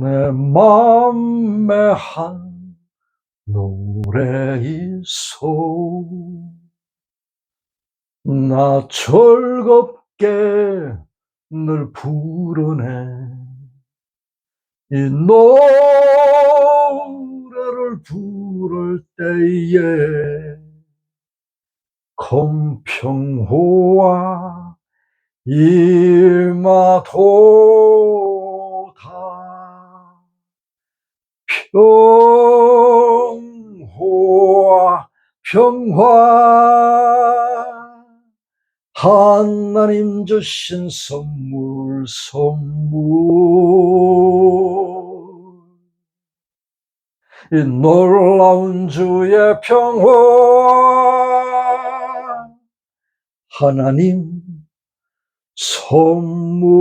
내 맘에 한 노래 있어 나 즐겁게 늘 부르네. 이 노래를 부를 때에 공평호와 일마도 다 평호와 평화. 하나님 주신 선물 선물. 이 놀라운 주의 평화. 하나님 선물일세